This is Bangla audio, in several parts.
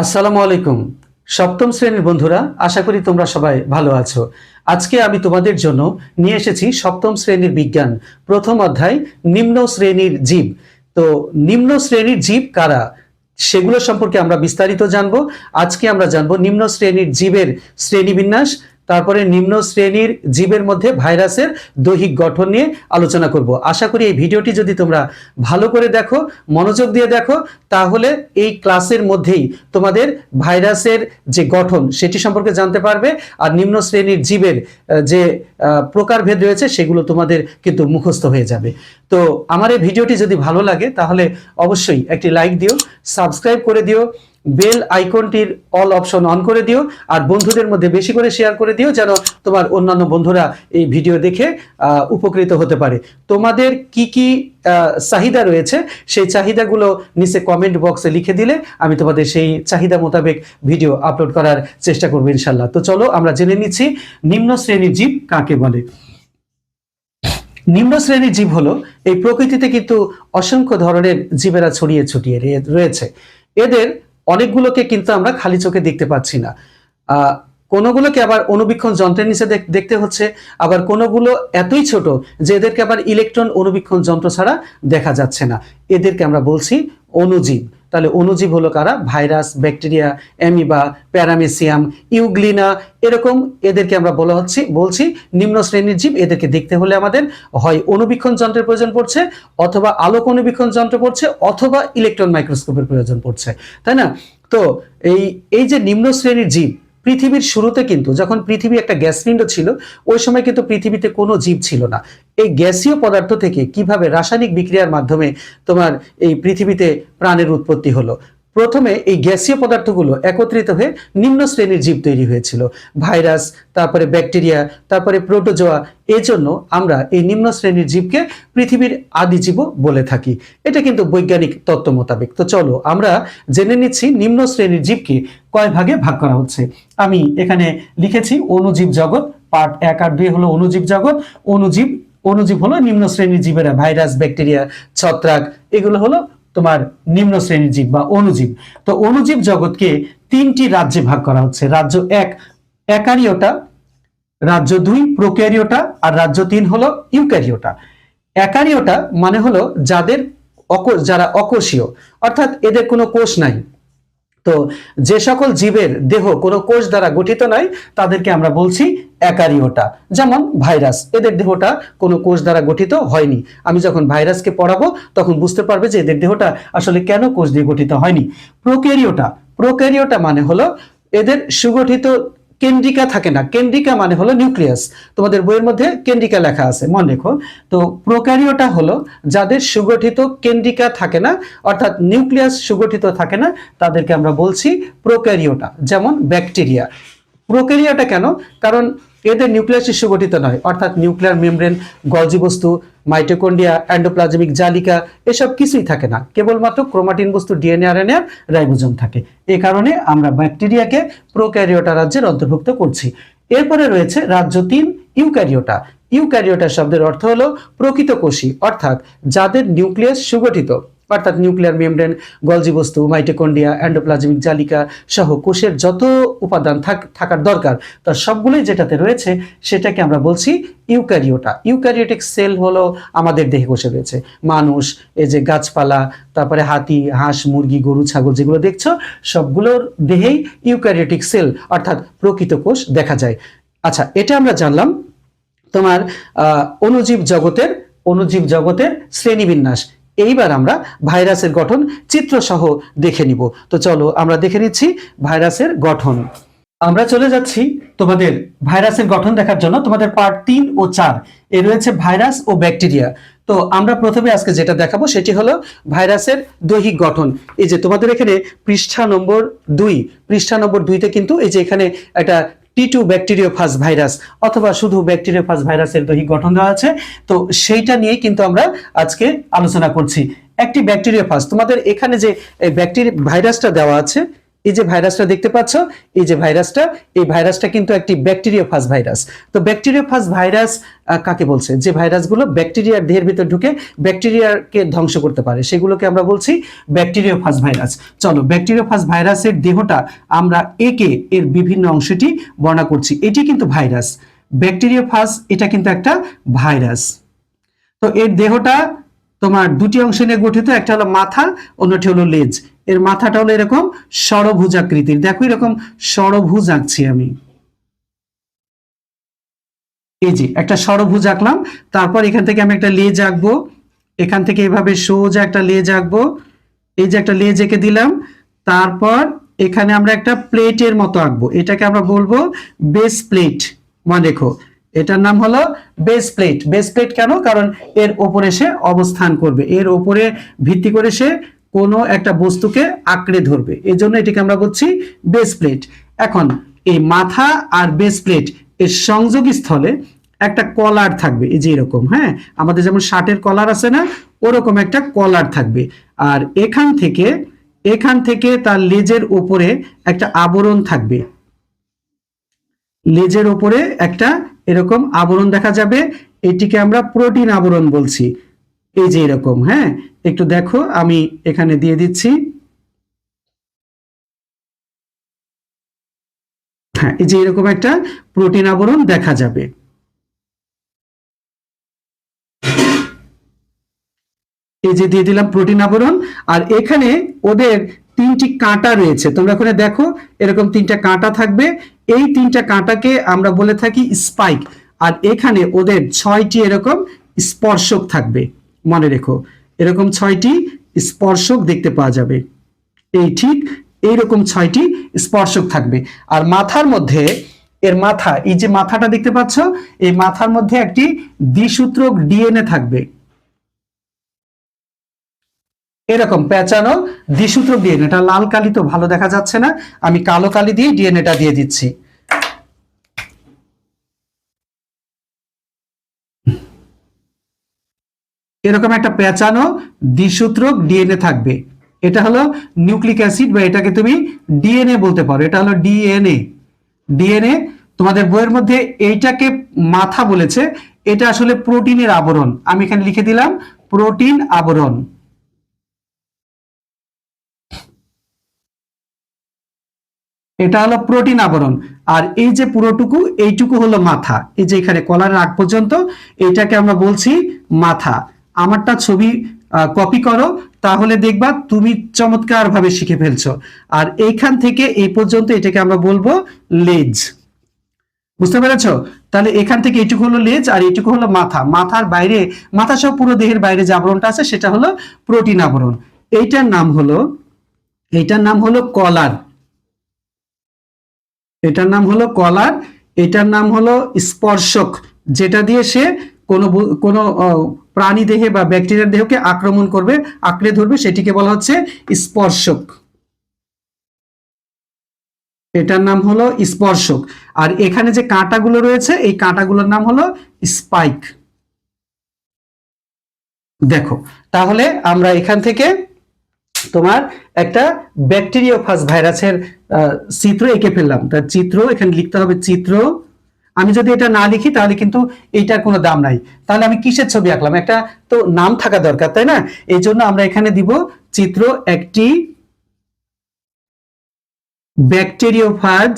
আসসালামু আলাইকুম। সপ্তম শ্রেণির বন্ধুরা, আশা করি তোমরা সবাই ভালো আছো। আজকে আমি তোমাদের জন্য নিয়ে এসেছি সপ্তম শ্রেণির বিজ্ঞান, প্রথম অধ্যায়, নিম্ন শ্রেণির জীব। তো নিম্ন শ্রেণির জীব কারা? সেগুলো সম্পর্কে আমরা বিস্তারিত জানব। আজকে আমরা জানব নিম্ন শ্রেণির জীবের শ্রেণীবিন্যাস তারপরে নিম্ন শ্রেণির জীবের মধ্যে ভাইরাসের দৈহিক গঠন নিয়ে আলোচনা করব। আশা করি এই ভিডিওটি যদি তোমরা ভালো করে দেখো, মনোযোগ দিয়ে দেখো, তাহলে এই ক্লাসের মধ্যেই তোমাদের ভাইরাসের যে গঠন সেটি সম্পর্কে জানতে পারবে আর নিম্ন শ্রেণির জীবের যে প্রকারভেদ রয়েছে সেগুলো তোমাদের কিন্তু মুখস্থ হয়ে যাবে। তো আমার এই ভিডিওটি যদি ভালো লাগে তাহলে অবশ্যই একটি লাইক দিও, সাবস্ক্রাইব করে দিও বেল আইকনটির অল অপশন অন করে দিও আর বন্ধুদের মধ্যে বেশি করে শেয়ার করে দিও যেন তোমার অন্যান্য বন্ধুরা এই ভিডিও দেখে উপকৃত হতে পারে। তোমাদের কি কি চাহিদা রয়েছে সেই চাহিদাগুলো নিচে কমেন্ট বক্সে লিখে দিলে আমি তোমাদের সেই চাহিদা মোতাবেক ভিডিও আপলোড করার চেষ্টা করব ইনশাল্লাহ তো চলো আমরা জেনে নিচ্ছি নিম্ন শ্রেণির জীব কাকে বলে। নিম্ন শ্রেণির জীব হলো এই প্রকৃতিতে কিন্তু অসংখ্য ধরনের জীবেরা ছড়িয়ে ছুটিয়ে রয়েছে। এদের অনেকগুলোকে কিন্তু আমরা খালি চোখে দেখতে পাচ্ছি না। কোনোগুলোকে আবার অনুবীক্ষণ যন্ত্রের নিচে দেখতে হচ্ছে, আবার কোনোগুলো এতই ছোট যে এদেরকে আবার ইলেকট্রন অনুবীক্ষণ যন্ত্র ছাড়া দেখা যাচ্ছে না। এদেরকে আমরা বলছি অণুজীব। তাহলে অনুজীব হলো কারা? Virus, bacteria, amoeba, paramecium, euglena, এরকম এদেরকে আমরা বলা হচ্ছে, বলছি। নিম্ন শ্রেণির জীব এদেরকে দেখতে হলে আমাদের হয় অনুবীক্ষণ যন্ত্রের প্রয়োজন পড়ছে, অথবা আলোক অনুবীক্ষণ যন্ত্র পড়ছে, অথবা ইলেকট্রন মাইক্রোস্কোপের প্রয়োজন পড়ছে। তাই না? তো এই এই যে নিম্ন শ্রেণির জীব পৃথিবীর শুরুতে কিন্তু, যখন পৃথিবী একটা গ্যাস পিণ্ড ছিল, ওই সময় কিন্তু পৃথিবীতে কোনো জীব ছিল না। এই গ্যাসীয় পদার্থ থেকে কীভাবে রাসায়নিক বিক্রিয়ার মাধ্যমে তোমার এই পৃথিবীতে প্রাণের উৎপত্তি হলো? প্রথমে এই গ্যাসীয় পদার্থগুলো একত্রিত হয়ে নিম্ন শ্রেণির জীব তৈরি হয়েছিল। ভাইরাস, তারপরে ব্যাকটেরিয়া, তারপরে প্রোটোজোয়া, এজন্য আমরা এই নিম্ন শ্রেণির জীবকে পৃথিবীর আদি জীব বলে থাকি। এটা কিন্তু বৈজ্ঞানিক তত্ত্ব মোতাবেক। তো চলো, আমরা জেনে নিচ্ছি নিম্ন শ্রেণির জীবকে কয় ভাগে ভাগ করা হচ্ছে। আমি এখানে লিখেছি অনুজীব জগৎ, পার্ট এক আর দুই হলো অনুজীব জগৎ। অনুজীব অনুজীব হলো নিম্ন শ্রেণির জীবেরা। ভাইরাস, ব্যাকটেরিয়া, ছত্রাক, এগুলো হলো তোমার নিম্ন শ্রেণির জীব বা অনুজীব। তো অনুজীব জগৎকে তিনটি রাজ্যে ভাগ করা হচ্ছে। রাজ্য এক একারিওটা রাজ্য দুই প্রোক্যারিওটা আর রাজ্য তিন হলো ইউক্যারিওটা একারিওটা মানে হলো যাদের যারা অকোষীয়। অর্থাৎ এদের কোনো কোষ নাই। তো যে সকল জীবের দেহ কোনো কোষ দ্বারা গঠিত নয় তাদেরকে আমরা বলছি একারিওটা। যেমন ভাইরাস, এদের দেহটা কোনো কোষ দ্বারা গঠিত হয়নি। আমি যখন ভাইরাসকে পড়াবো, তখন বুঝতে পারবে যে এদের দেহটা আসলে কেন কোষ দিয়ে গঠিত হয়নি। প্রোক্যারিওটা প্রোক্যারিওটা মানে হলো এদের সুগঠিত কেন্দ্রিকা থাকে না। কেন্দ্রিকা মানে হলো নিউক্লিয়াস। তোমাদের বইয়ের মধ্যে কেন্দ্রিকা লেখা আছে, মনে রেখো। তো প্রোক্যারিওটা হলো যাদের সুগঠিত কেন্দ্রিকা থাকে না, অর্থাৎ নিউক্লিয়াস সুগঠিত থাকে না, তাদেরকে আমরা বলছি প্রোক্যারিওটা, যেমন ব্যাকটেরিয়া। প্রোক্যারিয়াটা কেন? কারণ এদের নিউক্লিয়াস সুগঠিত নয়, অর্থাৎ নিউক্লিয়ার মেমব্রেন গলজি বস্তু মাইটোকন্ডিয়া অ্যান্ডোপ্লাজমিক জালিকা, এসব কিছুই থাকে না। কেবলমাত্র ক্রোমাটিন বস্তু ডিএনএ আর রাইবোজোম থাকে। এ কারণে আমরা ব্যাকটেরিয়াকে প্রোক্যারিওটা রাজ্যের অন্তর্ভুক্ত করছি। এরপরে রয়েছে রাজ্য তিন, ইউক্যারিওটা। ইউক্যারিওটা শব্দের অর্থ হলো প্রকৃত কোষী, অর্থাৎ যাদের নিউক্লিয়াস সুগঠিত। অর্থাৎ নিউক্লিয়ার মেমব্রেন গলজি বস্তু মাইটোকন্ডিয়া অ্যান্ডোপ্লাজমিক জালিকা সহ কোষের যত উপাদান থাক- থাকার দরকার তার সবগুলোই যেটাতে রয়েছে সেটাকে আমরা বলছি ইউক্যারিওটা। ইউক্যারিওটিক সেল হলো আমাদের দেহে কোষে রয়েছে। মানুষ এই যে গাছপালা তারপরে হাতি হাঁস মুরগি গরু ছাগল যেগুলো দেখছ সবগুলোর দেহেই ইউক্যারিওটিক সেল অর্থাৎ প্রকৃত কোষ দেখা যায়। আচ্ছা এটা আমরা জানলাম তোমার আহ, অণুজীব জগতের অনুজীব জগতের শ্রেণীবিন্যাস। এইবার আমরা ভাইরাসের গঠন, চিত্রসহ দেখে নিব। তো চলো আমরা দেখে নিচ্ছি ভাইরাসের গঠন। আমরা চলে যাচ্ছি তোমাদের ভাইরাসের গঠন দেখার জন্য। তোমাদের পার্ট তিন ও চার, এ রয়েছে ভাইরাস ও ব্যাকটেরিয়া। তো আমরা প্রথমে আজকে যেটা দেখাবো সেটি হলো ভাইরাসের দৈহিক গঠন। এই যে তোমাদের এখানে পৃষ্ঠা নম্বর দুই, পৃষ্ঠা নম্বর দুইতে কিন্তু এই যে এখানে একটা টি টু ব্যাকটেরিওফাস ভাইরাস অথবা শুধু ব্যাকটেরিওফাস ভাইরাসের দৈহিক গঠন দেওয়া আছে। তো সেইটা নিয়েই কিন্তু আমরা আজকে আলোচনা করছি। একটি ব্যাকটেরিওফাস তোমাদের এখানে যে ব্যাকটেরিয়া ভাইরাসটা দেওয়া আছে এই যে ভাইরাসটা দেখতে পাচ্ছ, এই যে ভাইরাসটা, এই ভাইরাসটা কিন্তু একটি ব্যাকটেরিয়া ফাস ভাইরাস তো ব্যাকটেরিয়া ফাস ভাইরাস কাকে বলছে? যে ভাইরাসগুলো ব্যাকটেরিয়ার দেহের ভিতর ঢুকে ব্যাকটেরিয়াকে ধ্বংস করতে পারে, সেগুলোকে আমরা বলছি ব্যাকটেরিয়া ফাস ভাইরাস চলো ব্যাকটেরিয়া ফাস ভাইরাসের দেহটা আমরা একে এর বিভিন্ন অংশটি বর্ণনা করছি। এটি কিন্তু ভাইরাস ব্যাকটেরিওফাজ এটা কিন্তু একটা ভাইরাস তো এর দেহটা তোমার দুটি অংশ নিয়ে গঠিত, একটা হলো মাথা, অন্যটি হলো লেজ। এর মাথাটা হলো এরকম ষড়ভুজাকৃতির। দেখো এরকম ষড়ভুজ আঁকছি আমি। এই যে, একটা ষড়ভুজ আঁকলাম, তারপর এখান থেকে আমি একটা লেজ আঁকবো। এখান থেকে এভাবে সোজা একটা লেজ আঁকবো। এই যে একটা লেজ এঁকে দিলাম, তারপর এখানে আমরা একটা প্লেটের মতো আঁকবো। এটাকে আমরা বলব বেস প্লেট। মনে রেখো, এটার নাম হলো বেস প্লেট। বেস প্লেট কেন? কারণ এর ওপরে সে অবস্থান করবে। এর ওপরে ভিত্তি করে সে কোনো একটা বস্তুকে আঁকড়ে ধরবে। এই জন্য এটিকে আমরা বলছি বেস প্লেট এখন এই মাথা আর বেস প্লেট এর সংযোগ স্থলে একটা কলার থাকবে, এই যে এরকম হ্যাঁ? আমাদের যেমন শার্টের কলার আছে না, ওরকম একটা কলার থাকবে। আর এখান থেকে এখান থেকে তার লেজের উপরে একটা আবরণ থাকবে। লেজের উপরে একটা এরকম আবরণ দেখা যাবে। এটিকে আমরা প্রোটিন আবরণ বলছি। এই যে এরকম হ্যাঁ? একটু দেখো, আমি এখানে দিয়ে দিচ্ছি। হ্যাঁ এই যে এরকম একটা প্রোটিন আবরণ দেখা যাবে। এই যে দিয়ে দিলাম প্রোটিন আবরণ, আর এখানে ওদের তিনটি কাঁটা রয়েছে। তোমরা ওখানে দেখো, এরকম তিনটা কাঁটা থাকবে। এই তিনটা কাঁটাকে আমরা বলে থাকি স্পাইক আর এখানে ওদের ছয়টি এরকম স্পর্শক থাকবে। মনে রেখো। এরকম ছয়টি স্পর্শক দেখতে পাওয়া যাবে। এই ঠিক এইরকম ছয়টি স্পর্শক থাকবে। আর মাথার মধ্যে, এর মাথা, এই যে মাথাটা দেখতে পাচ্ছ, এই মাথার মধ্যে একটি দ্বিসূত্রক ডিএনএ থাকবে। এরকম পেঁচানো দ্বিসূত্র ডিএনএটা লাল কালি তো ভালো দেখা যাচ্ছে না। আমি কালো কালি দিয়ে ডিএনএটা দিয়ে দিচ্ছি। এরকম একটা পেঁচানো দ্বিসূত্রক ডিএনএ থাকবে। এটা হলো নিউক্লিক অ্যাসিড বা এটাকে তুমি ডিএনএ বলতে পারো। এটা হলো ডিএনএ। ডিএনএ তোমাদের বইয়ের মধ্যে এইটাকে মাথা বলেছে। এটা আসলে প্রোটিনের আবরণ। আমি এখানে লিখে দিলাম, প্রোটিন আবরণ। এটা হলো প্রোটিন আবরণ। আর এই যে পুরোটুকু, এইটুকু হলো মাথা। এই যে এখানে কলার আগ পর্যন্ত এটাকে আমরা বলছি মাথা। আমারটা ছবি কপি করো, তাহলে দেখবা তুমি চমৎকার ভাবে শিখে ফেলছো। আর এইখান থেকে এই পর্যন্ত এটাকে আমরা বলব লেজ। বুঝতে পেরেছ? তাহলে এখান থেকে এটুকু হলো লেজ আর এইটুকু হলো মাথা। মাথার বাইরে, মাথা সব পুরো দেহের বাইরে যে আবরণটা আছে, সেটা হলো প্রোটিন আবরণ। এইটার নাম হলো, এইটার নাম হলো কলার। এটার নাম হলো কলার, এটার নাম হলো স্পর্শক। যেটা দিয়ে সে কোনো কোনো প্রাণী দেহে বা ব্যাকটেরিয়ার দেহকে আক্রমণ করবে, আঁকড়ে ধরবে, সেটিকে বলা হচ্ছে স্পর্শক। এটার নাম হলো স্পর্শক। আর এখানে যে কাঁটাগুলো রয়েছে, এই কাঁটাগুলোর নাম হলো স্পাইক। দেখো, তাহলে আমরা এখান থেকে তোমার একটা ব্যাকটেরিওফাজ ভাইরাসের চিত্র এঁকে ফেললাম। তার চিত্র, এখানে লিখতে হবে চিত্র আমি যদি এটা না লিখি, তাহলে কিন্তু এইটার কোনো দাম নাই। তাহলে আমি কিসের ছবি আঁকলাম? একটা তো নাম থাকা দরকার, তাই না? এই জন্য আমরা এখানে দিব চিত্র একটি ব্যাকটেরিওফাজ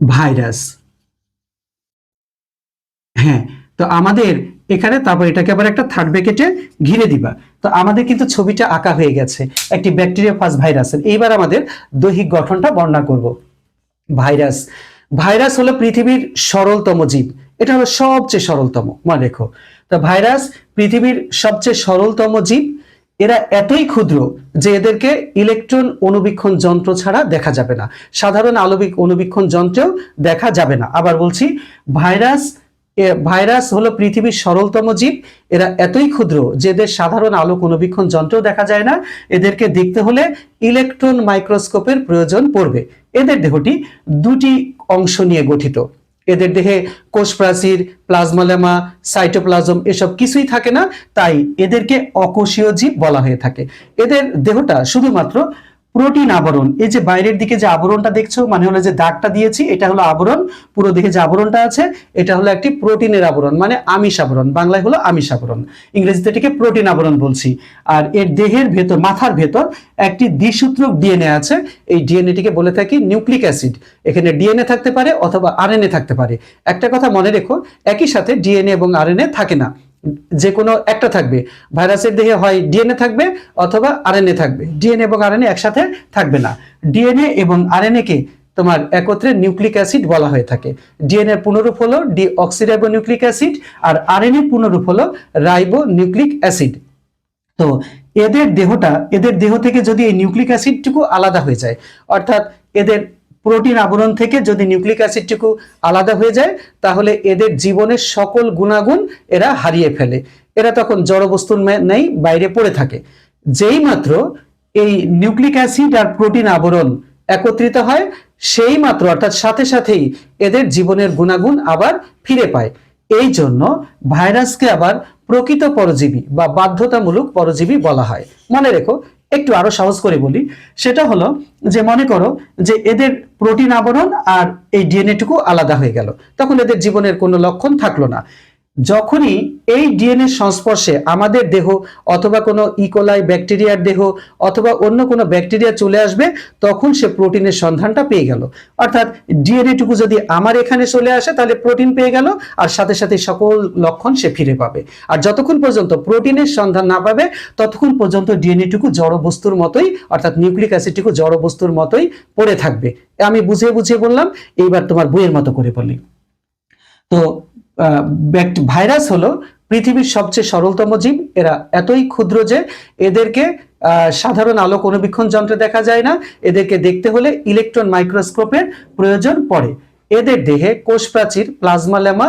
ভাইরাস। হ্যাঁ তো আমাদের এখানে তারপর এটাকে আবার একটা থার্ড ব্র্যাকেটে ঘিরে দিবা। তো আমাদের কিন্তু ছবিটা আঁকা হয়ে গেছে, একটি ব্যাকটেরিয়া ফাস ভাইরাসের এইবার আমাদের দৈহিক গঠনটা বর্ণনা করব। ভাইরাস। ভাইরাস হলো পৃথিবীর সরলতম জীব। এটা হলো সবচেয়ে সরলতম, মনে রেখো। তো ভাইরাস পৃথিবীর সবচেয়ে সরলতম জীব। এরা এতই ক্ষুদ্র যে এদেরকে ইলেকট্রন অনুবীক্ষণ যন্ত্র ছাড়া দেখা যাবে না। সাধারণ আলবিক অনুবীক্ষণ যন্ত্রেও দেখা যাবে না। আবার বলছি, ভাইরাস ভাইরাস হলো পৃথিবীর সরলতম জীব। এরা এতই ক্ষুদ্র যে এদের সাধারণ আলোক অনুবীক্ষণ যন্ত্রেও দেখা যায় না। এদেরকে দেখতে হলে ইলেকট্রন মাইক্রোস্কোপের প্রয়োজন পড়বে। এদের দেহটি দুটি অংশ নিয়ে গঠিত। এদের দেহে কোষ প্রাচীর প্লাজমালেমা, সাইটোপ্লাজম এসব কিছুই থাকে না। তাই এদেরকে অকোষীয় জীব বলা হয়ে থাকে। এদের দেহটা শুধুমাত্র প্রোটিন আবরণ। এই যে বাইরের দিকে যে আবরণটা দেখছ মানে হলো যে দাগটা দিয়েছি, এটা হলো আবরণ। পুরো দিকে যে আবরণটা আছে, এটা হলো একটি প্রোটিনের আবরণ মানে আমিষ আবরণ। বাংলায় হলো আমিষ আবরণ। ইংরেজিতে এটিকে প্রোটিন আবরণ বলছি। আর এর দেহের ভেতর, মাথার ভেতর একটি দ্বিসূত্রক ডিএনএ আছে। এই ডিএনএটিকে বলে থাকি নিউক্লিক অ্যাসিড। এখানে ডিএনএ থাকতে পারে অথবা আরএনএ থাকতে পারে। একটা কথা মনে রেখো, একই সাথে ডিএনএ এবং আরএনএ থাকে না। যে কোনো একটা থাকবে। ভাইরাসের দেহে হয় ডিএনএ থাকবে অথবা আরএনএ থাকবে। ডিএনএ এবং আরএনএ একসাথে থাকবে না। ডিএনএ এবং আরএনএ কে তোমার একত্রে নিউক্লিক অ্যাসিড বলা হয়ে থাকে। ডিএনএ পুনরূপ হলো ডি অক্সিরাইবো নিউক্লিক অ্যাসিড আর আরএনএ পুনরূপ হলো রাইবো নিউক্লিক অ্যাসিড। তো এদের দেহটা, এদের দেহ থেকে যদি এই নিউক্লিক অ্যাসিডটুকু আলাদা হয়ে যায়, অর্থাৎ এদের প্রোটিন আবরণ থেকে যদি নিউক্লিক অ্যাসিডটুকু আলাদা হয়ে যায়, তাহলে এদের জীবনের সকল গুণাগুণ এরা হারিয়ে ফেলে। এরা তখন জড় বস্তুর নেই, বাইরে পড়ে থাকে। যেই মাত্র এই নিউক্লিক অ্যাসিড আর প্রোটিন আবরণ একত্রিত হয়, সেই মাত্র, অর্থাৎ সাথে সাথেই এদের জীবনের গুণাগুণ আবার ফিরে পায়। এই জন্য ভাইরাসকে আবার প্রকৃত পরজীবী বা বাধ্যতামূলক পরজীবী বলা হয়। মনে রেখো একটু আরও সহজ করে বলি, সেটা হলো যে মনে করো যে এদের প্রোটিন আবরণ আর এই ডিএনএটুকু আলাদা হয়ে গেল। তখন এদের জীবনের কোনো লক্ষণ থাকল না। যখনই এই ডিএনএ সংস্পর্শে আমাদের দেহ অথবা কোনো ইকোলাই ব্যাকটেরিয়ার দেহ অথবা অন্য কোনো ব্যাকটেরিয়া চলে আসবে, তখন সে প্রোটিনের সন্ধানটা পেয়ে গেল। অর্থাৎ ডিএনএটুকু যদি আমার এখানে চলে আসে, তাহলে প্রোটিন পেয়ে গেল, আর সাথে সাথে সকল লক্ষণ সে ফিরে পাবে। আর যতক্ষণ পর্যন্ত প্রোটিনের সন্ধান না পাবে, ততক্ষণ পর্যন্ত ডিএনএটুকু জড় বস্তুর মতোই, অর্থাৎ নিউক্লিক অ্যাসিডটুকু জড় বস্তুর মতোই পড়ে থাকবে। আমি বুঝিয়ে বুঝিয়ে বললাম, এইবার তোমার বইয়ের মতো করে বলি তো ভাইরাস হলো পৃথিবীর সবচেয়ে সরলতম জীব। এরা এতই ক্ষুদ্র যে এদেরকে সাধারণ আলোক অনুবীক্ষণ যন্ত্রে দেখা যায় না। এদেরকে দেখতে হলে ইলেকট্রন মাইক্রোস্কোপের প্রয়োজন পড়ে। এদের দেহে কোষ প্রাচীর প্লাজমা লেমা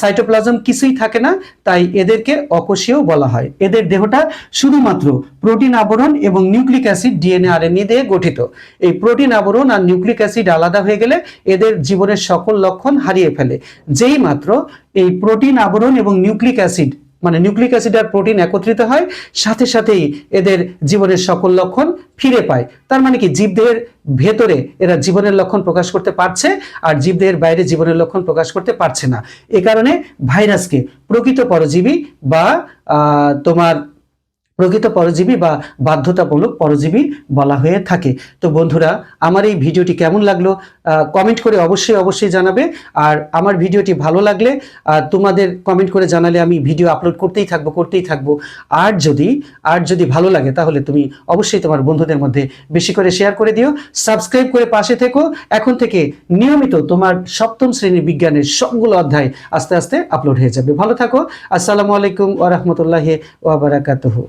সাইটোপ্লাজম কিছুই থাকে না, তাই এদেরকে অকোষীয় বলা হয়। এদের দেহটা শুধুমাত্র প্রোটিন আবরণ এবং নিউক্লিক অ্যাসিড ডিএনএ আর আরএনএ দিয়ে গঠিত। এই প্রোটিন আবরণ আর নিউক্লিক অ্যাসিড আলাদা হয়ে গেলে এদের জীবনের সকল লক্ষণ হারিয়ে ফেলে। যেই মাত্র এই প্রোটিন আবরণ এবং নিউক্লিক অ্যাসিড মানে নিউক্লিক অ্যাসিড আর প্রোটিন একত্রিত হয়, সাথে সাথেই এদের জীবনের সকল লক্ষণ ফিরে পায়। তার মানে কি, জীবদেহের ভেতরে এরা জীবনের লক্ষণ প্রকাশ করতে পারছে আর জীবদেহের বাইরে জীবনের লক্ষণ প্রকাশ করতে পারছে না। এ কারণে ভাইরাসকে প্রকৃত পরজীবী বা তোমার প্রকৃত পরজীবী বা বাধ্যতামূলক পরজীবী বলা হয়ে থাকে। তো বন্ধুরা, আমার এই ভিডিওটি কেমন লাগল কমেন্ট করে অবশ্যই অবশ্যই জানাবে। আর আমার ভিডিওটি ভালো লাগলে তোমাদের কমেন্ট করে জানালে আমি ভিডিও আপলোড করতেই থাকব করতেই থাকব। আর যদি আর যদি ভালো লাগে, তাহলে তুমি অবশ্যই তোমার বন্ধুদের মধ্যে বেশি করে শেয়ার করে দিও। সাবস্ক্রাইব করে পাশে থেকো। এখন থেকে নিয়মিত তোমার সপ্তম শ্রেণির বিজ্ঞানের সবগুলো অধ্যায় আস্তে আস্তে আপলোড হয়ে যাবে। ভালো থাকো। আসসালামু আলাইকুম ওয়া রাহমাতুল্লাহি ওয়া বারাকাতুহু।